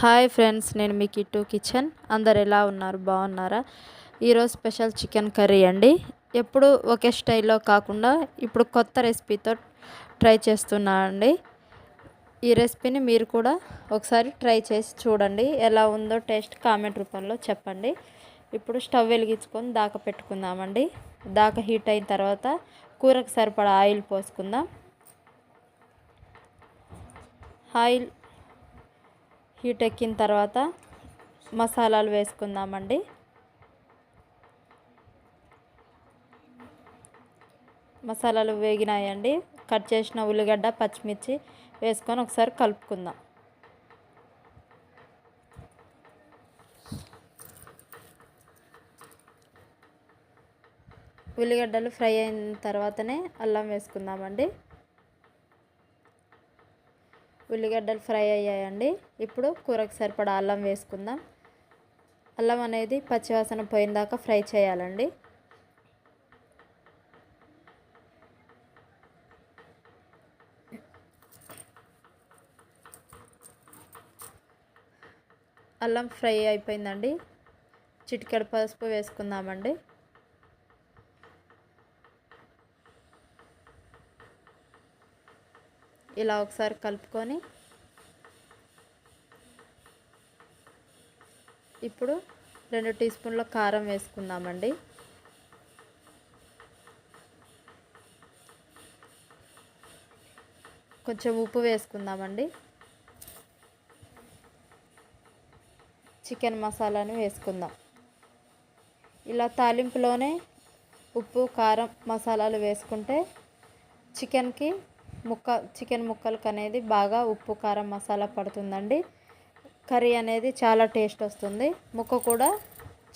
Hi friends నేను మీ kit kitchen. అందరు ఎలా ఉన్నారు? బాగున్నారా? ఈరోజు స్పెషల్ చికెన్ కర్రీ అండి. ఎప్పుడు ఒకే స్టైల్లో కాకుండా ఇప్పుడు కొత్త రెసిపీతో ట్రై చేస్తున్నా అండి. ఈ రెసిపీని మీరు కూడా ఒకసారి ట్రై చేసి చూడండి. ఎలా ఉందో టేస్ట్ కామెంట్ రూపంలో చెప్పండి. ఇప్పుడు స్టవ్ వెలిగించుకొని దాక పెట్టుకుందామండి. దాక హీట్ అయిన తర్వాత కూరకు సరిపడా ఆయిల్ పోసుకుందాం. ఆయిల్ హీట్ ఎక్కిన తర్వాత మసాలాలు వేసుకుందామండి. మసాలాలు వేగినాయండి. కట్ చేసిన ఉల్లిగడ్డ పచ్చిమిర్చి వేసుకొని ఒకసారి కలుపుకుందాం. ఉల్లిగడ్డలు ఫ్రై అయిన తర్వాతనే అల్లం వేసుకుందామండి. ఉల్లిగడ్డలు ఫ్రై అయ్యాయండి. ఇప్పుడు కూరకు సరిపడా అల్లం వేసుకుందాం. అల్లం అనేది పచ్చివాసన పోయిందాకా ఫ్రై చేయాలండి. అల్లం ఫ్రై అయిపోయిందండి. చిటికెడు పసుపు వేసుకుందామండి. ఇలా ఒకసారి కలుపుకొని ఇప్పుడు రెండు టీ స్పూన్ల కారం వేసుకుందామండి. కొంచెం ఉప్పు వేసుకుందామండి. చికెన్ మసాలాని వేసుకుందాం. ఇలా తాలింపులోనే ఉప్పు కారం మసాలాలు వేసుకుంటే చికెన్కి ముక్క చికెన్ ముక్కలకు అనేది బాగా ఉప్పు కారం మసాలా పడుతుందండి. కర్రీ అనేది చాలా టేస్ట్ వస్తుంది. ముక్క కూడా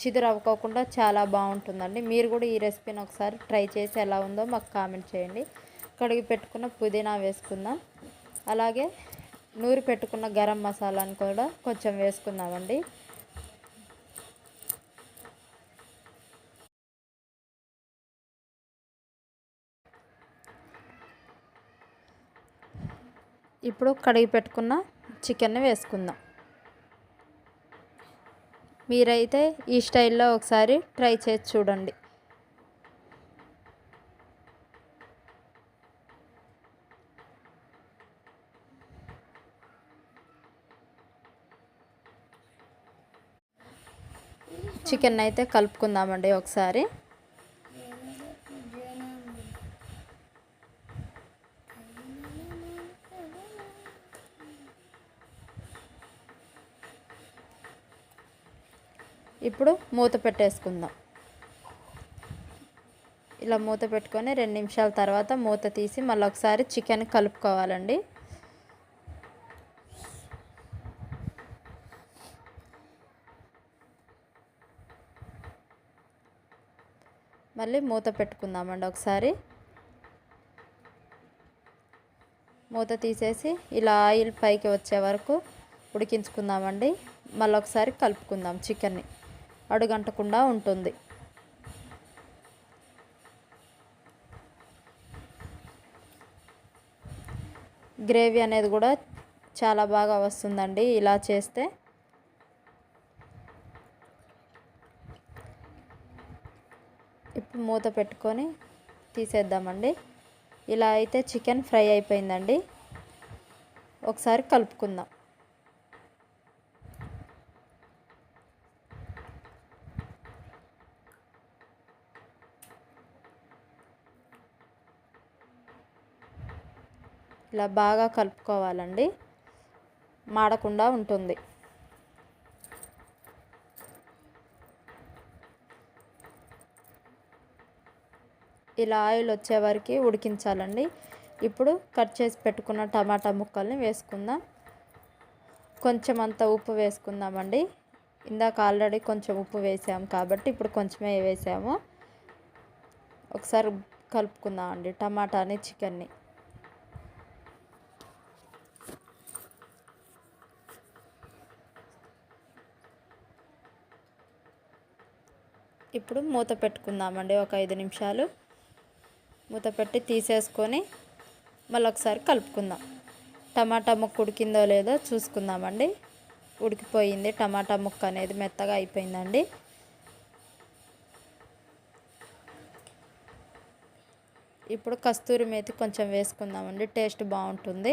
చిదురు అవ్వకోకుండా చాలా బాగుంటుందండి. మీరు కూడా ఈ రెసిపీని ఒకసారి ట్రై చేసి ఎలా ఉందో మాకు కామెంట్ చేయండి. కడిగి పెట్టుకున్న పుదీనా వేసుకుందాం. అలాగే నూరి పెట్టుకున్న గరం మసాలాను కూడా కొంచెం వేసుకుందామండి. ఇప్పుడు కడిగి పెట్టుకున్న చికెన్ని వేసుకుందాం. మీరైతే ఈ స్టైల్లో ఒకసారి ట్రై చేసి చూడండి. చికెన్ అయితే కలుపుకుందామండి ఒకసారి. ఇప్పుడు మూత పెట్టేసుకుందాం. ఇలా మూత పెట్టుకొని రెండు నిమిషాల తర్వాత మూత తీసి మళ్ళీ ఒకసారి చికెన్ కలుపుకోవాలండి. మళ్ళీ మూత పెట్టుకుందామండి ఒకసారి. మూత తీసేసి ఇలా ఆయిల్ పైకి వచ్చే వరకు ఉడికించుకుందామండి. మళ్ళీ ఒకసారి కలుపుకుందాం చికెన్ని. అడుగంటకుండా ఉంటుంది. గ్రేవీ అనేది కూడా చాలా బాగా వస్తుందండి ఇలా చేస్తే. ఇప్పుడు మూత పెట్టుకొని తీసేద్దామండి. ఇలా అయితే చికెన్ ఫ్రై అయిపోయిందండి. ఒకసారి కలుపుకుందాం. ఇలా బాగా కలుపుకోవాలండి. మాడకుండా ఉంటుంది. ఇలా ఆయిల్ వచ్చే వరకు ఉడికించాలండి. ఇప్పుడు కట్ చేసి పెట్టుకున్న టమాటా ముక్కల్ని వేసుకుందాం. కొంచెం అంత ఉప్పు వేసుకుందామండి. ఇందాక ఆల్రెడీ కొంచెం ఉప్పు వేసాము కాబట్టి ఇప్పుడు కొంచెమే వేసాము. ఒకసారి కలుపుకుందామండి టమాటాని చికెన్ని. ఇప్పుడు మూత పెట్టుకుందామండి ఒక ఐదు నిమిషాలు. మూత పెట్టి తీసేసుకొని మళ్ళీ ఒకసారి కలుపుకుందాం. టమాటా ముక్క ఉడికిందో లేదో చూసుకుందామండి. ఉడికిపోయింది టమాటా ముక్క అనేది మెత్తగా అయిపోయిందండి. ఇప్పుడు కస్తూరి మేతి కొంచెం వేసుకుందామండి టేస్ట్ బాగుంటుంది.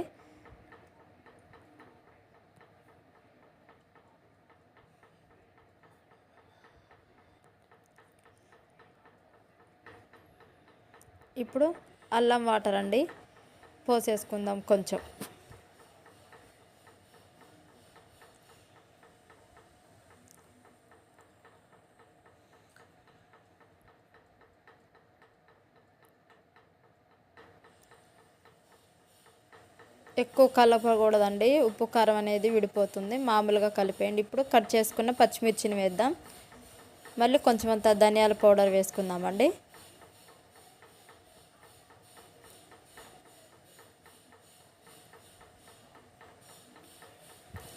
ఇప్పుడు అల్లం వాటర్ అండి. పోసేసుకుందాం కొంచెం. ఎక్కువ కలపకూడదండి. ఉప్పు కారం అనేది విడిపోతుంది. మామూలుగా కలిపేయండి. ఇప్పుడు కట్ చేసుకున్న పచ్చిమిర్చిని వేద్దాం. మళ్ళీ కొంచెం అంత ధనియాల పౌడర్ వేసుకుందామండి.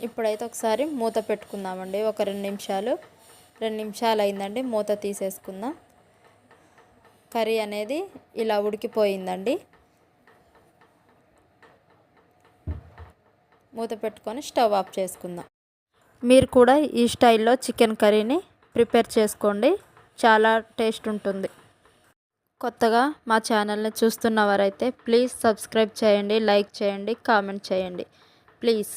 ఇప్పుడైతే ఒకసారి మూత పెట్టుకుందామండి. ఒక రెండు నిమిషాలు. రెండు నిమిషాలు అయిందండి మూత తీసేసుకుందాం. కర్రీ అనేది ఇలా ఉడికిపోయిందండి. మూత పెట్టుకొని స్టవ్ ఆఫ్ చేసుకుందాం. మీరు కూడా ఈ స్టైల్లో చికెన్ కర్రీని ప్రిపేర్ చేసుకోండి. చాలా టేస్ట్ ఉంటుంది. కొత్తగా మా ఛానల్ని చూస్తున్నవారైతే ప్లీజ్ సబ్స్క్రైబ్ చేయండి లైక్ చేయండి కామెంట్ చేయండి. ప్లీజ్.